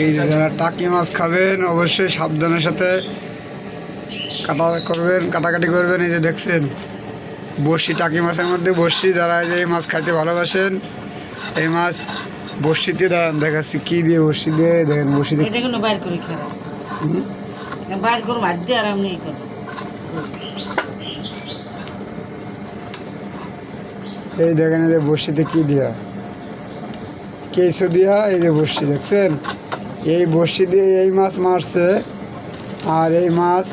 এই যে যারা টাকি মাছ খাবেন অবশ্যই সাবধানের সাথে কাটা করবেন কাটাকাটি করবেন। এই যে দেখছেন বড়শি টাকি মাছের মধ্যে বড়শি। যারা এই যে এই মাছ খাইতে ভালোবাসেন এই মাছ বড়শিতে দাঁড়ান দেখাচ্ছি কী দিয়ে বড়শি দিয়ে। দেখেন বড়শি দিয়ে বাইর দিয়ে এই দেখেন এই যে বড়শিতে কী দেওয়া কেঁচো দিয়া এই যে বড়শি দেখছেন? এই বড়শি দিয়ে এই মাছ মারছে, আর এই মাছ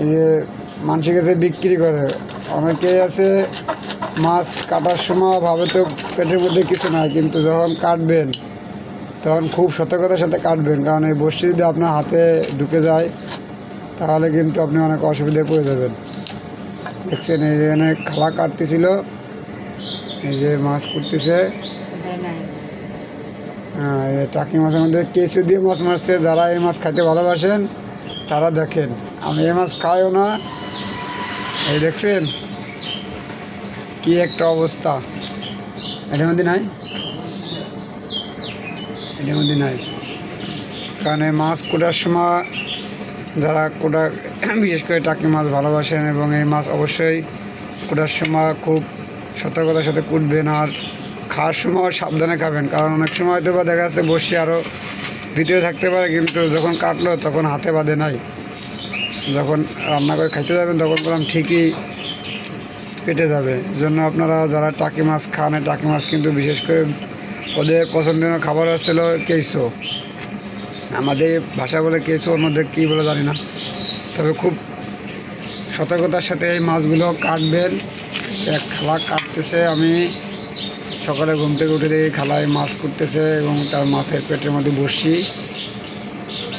এই যে মানুষের কাছে বিক্রি করে। অনেকেই আছে মাছ কাটার সময় ভাবে তো পেটের মধ্যে কিছু নাই, কিন্তু যখন কাটবেন, তখন খুব সতর্কতার সাথে কাটবেন। কারণ এই বড়শি যদি আপনার হাতে ঢুকে যায়, তাহলে কিন্তু আপনি অনেক অসুবিধায় পড়ে যাবেন। দেখছেন, এই যে এখানে খালা কাটতেছিল, এই যে মাছ করতেছে টাকি মাছের মধ্যে কেঁচু দিয়ে মাছ মারছে, যারা এই মাছ খাইতে ভালোবাসেন, তারা দেখেন, আমি এই মাছ খাইও না। এই দেখছেন, কি একটা অবস্থা। এটার মধ্যে নাই? এটার মধ্যে নাই। কারণ এই মাছ কোটার সময় যারা কোটা, বিশেষ করে টাকি মাছ ভালোবাসেন এবং এই মাছ অবশ্যই কোটার সময় খুব সতর্কতার সাথে কুটবেন আর খাওয়ার সময় সাবধানে খাবেন, কারণ অনেক সময় হয়তো বা দেখা যাচ্ছে বসে আরও ভিতরে থাকতে পারে, কিন্তু যখন কাটলো তখন হাতে বাঁধে নাই। যখন রান্না করে খাইতে যাবেন তখন বললাম, ঠিকই পেটে যাবে। জন্য আপনারা যারা টাকি মাছ খান টাকি মাছ কিন্তু বিশেষ করে ওদের পছন্দের খাবার হচ্ছিল কেঁচো। আমাদের ভাষা বলে কেঁচো, অন্যদের কী বলে জানি না। তবে খুব সতর্কতার সাথে এই মাছগুলো কাটবেন। এক খালা কাটতেছে, আমি সকালে ঘুম থেকে উঠে দেখি খালায় মাছ করতেছে এবং তার মাছের পেটের মধ্যে বসি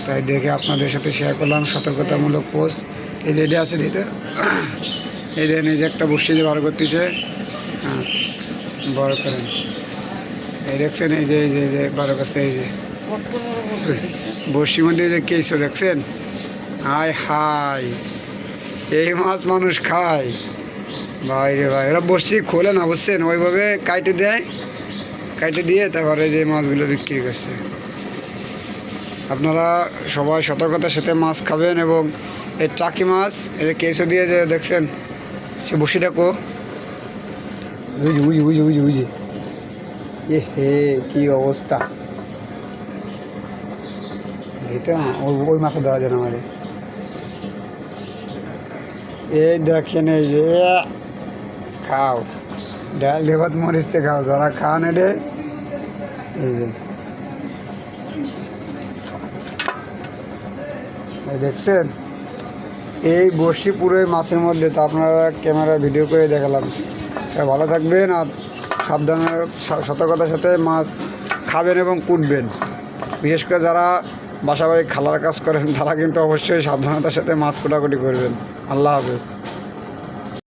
তাই দেখে আপনাদের সাথে শেয়ার করলাম, সতর্কতামূলক পোস্ট এই যে এটা আছে দিতে এই যে নিজে একটা বসি দিয়ে বার করতেছে। হ্যাঁ বড় করেন। এই দেখছেন, এই যে এই যে যে বার করছে, এই যে? বড়শির মধ্যে যে কেঁচো দেখছেন? হাই হাই এই মাছ মানুষ খায়। ভাই রে ভাই, ওরা বসছি, খোলে না, বুঝছেন? ওইভাবে কাইটে দেয়, কাইটে দিয়ে তারপরে যে মাছগুলো বিক্রি করছে। আপনারা সবাই সতর্কতার সাথে মাছ খাবেন এবং এই টাকি মাছ, এই যে কেঁচো দিয়ে যে দেখছেন, সে বসিটা কো বুঝি বুঝি বুঝি বুঝি বুঝি এ হে, কী অবস্থা? দিতে ওই মাথা দেওয়া যায় না আমারে এই দেখেন, এই যে খাও। ডাল দেবাত মরিচতে খাও, যারা খান এডে এই যে। দেখছেন? এই বসি পুরো মাছের মধ্যে, তো আপনারা ক্যামেরা ভিডিও করে দেখালাম। ভালো থাকবেন আর সাবধানে সতর্কতার সাথে মাছ খাবেন এবং কুটবেন। বিশেষ করে যারা বাসাবাড়ি খালার কাজ করেন, তারা কিন্তু অবশ্যই সাবধানতার সাথে মাছ কোটাকুটি করবেন। আল্লাহ হাফেজ।